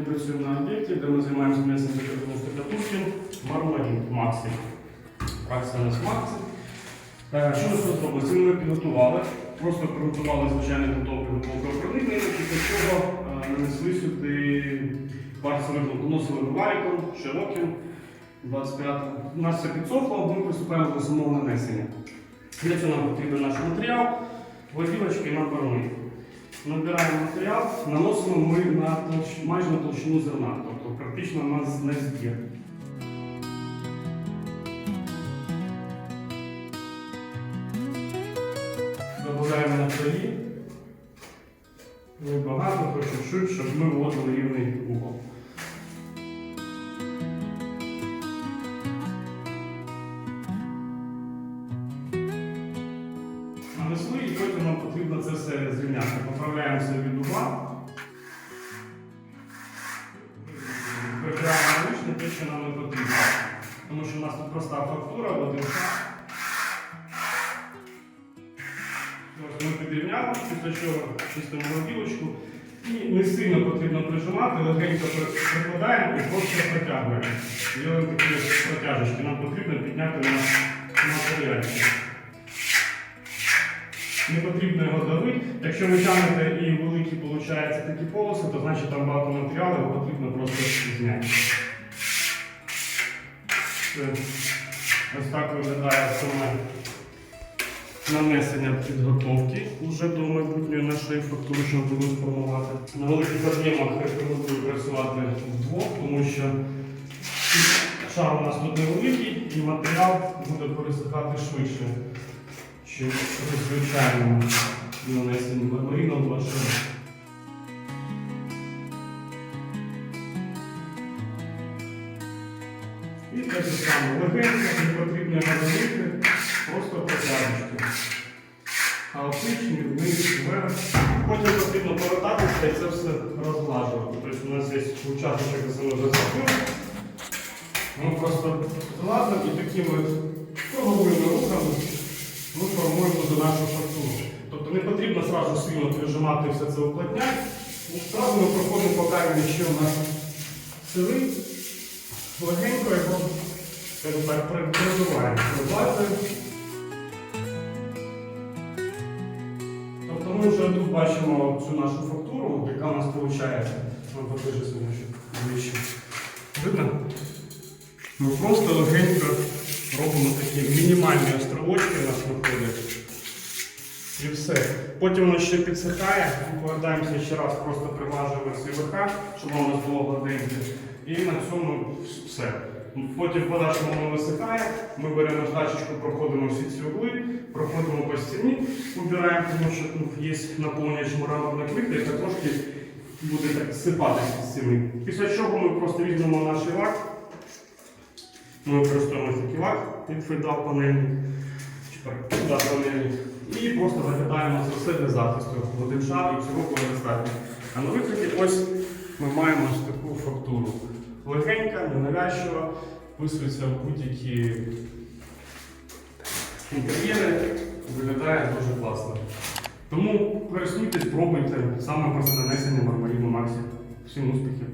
працюємо на об'єкті, де ми займаємося бетонної штукатурки Мармарин Максим. Фракція у нас Максим. Е, Що ми тут робили? Це ми підготували. Просто приготували звичайний готовий готовий проникнення, після чого е, нанесли сюди кварцевим носовим валіком, широким. 25. У нас все підсохло, ми приступаємо до самого нанесення. Для цього нам потрібен наш матеріал, воділочки на барни. Набираємо матеріал, наносимо ми на толщ... майже на толщину зерна, тобто практично у нас не збір. Добавляємо на краї. Багато, по чуть-чуть, щоб ми вводили рівний угол. Все зрівняти. Поправляємося від угла. Прибираємо лишнє те, що нам не потрібно. Тому що у нас тут проста фактура, один шаг. Ми підрівняли, після чого чистимо гілочку. І не сильно потрібно прижимати, легенько при- прикладаємо і просто протягуємо. Робимо такі протяжечки. Нам потрібно підняти на матеріальчик. Не потрібно його давити. Якщо ви тягнете і великі виходять такі полоси, то значить там багато матеріалу, його потрібно просто зняти. Ось так виглядає саме нанесення підготовки вже до майбутньої нашої фактури, що будемо формувати. На великих об'ємах рекомендую працювати вдвох, тому що шар у нас тут невеликий і матеріал буде пересихати швидше, ніж при звичайному нанесенні мармаріном вашого. І те саме легенько, не потрібно надавити, просто протяжечки. Хаотичні, вниз, вверх. Потім потрібно повертатися і це все розглажувати. Тобто у нас є участочок, де ми вже зробили. Ми просто злазимо і такими круговими рухами ми формуємо до нашу фактуру. Тобто не сильно прижимати все це уплотняти. Одразу ми проходимо по камені, що у нас сили. Легенько його прибиваємо. Прибиваємо. Тобто ми вже тут бачимо цю нашу фактуру, яка у нас виходить. Покажу сьогодні ближче. Видно? Ми просто легенько робимо такі мінімальні островочки у нас виходять. І все. Потім воно ще підсихає, повертаємося ще раз, просто приглажуємо ці верха, щоб воно у нас було гладеньке. І на цьому все. Потім в подальшому воно висихає, ми беремо наждачечку, проходимо всі ці угли, проходимо по стіні, убираємо, тому що ну, є наповнення мраморна плитка, яка трошки буде так сипатися з стіни. Після чого ми просто візьмемо наш лак, ми використовуємо такий лак від фейдал панелі, чи панелі, і просто все для захисту. Один шар і цього буде достатньо. А на виході ось ми маємо ось таку фактуру. Легенька, ненавязчива, вписується в будь-які інтер'єри, виглядає дуже класно. Тому користуйтесь, пробуйте, саме просто нанесення мармаріну Максі. Всім успіхів!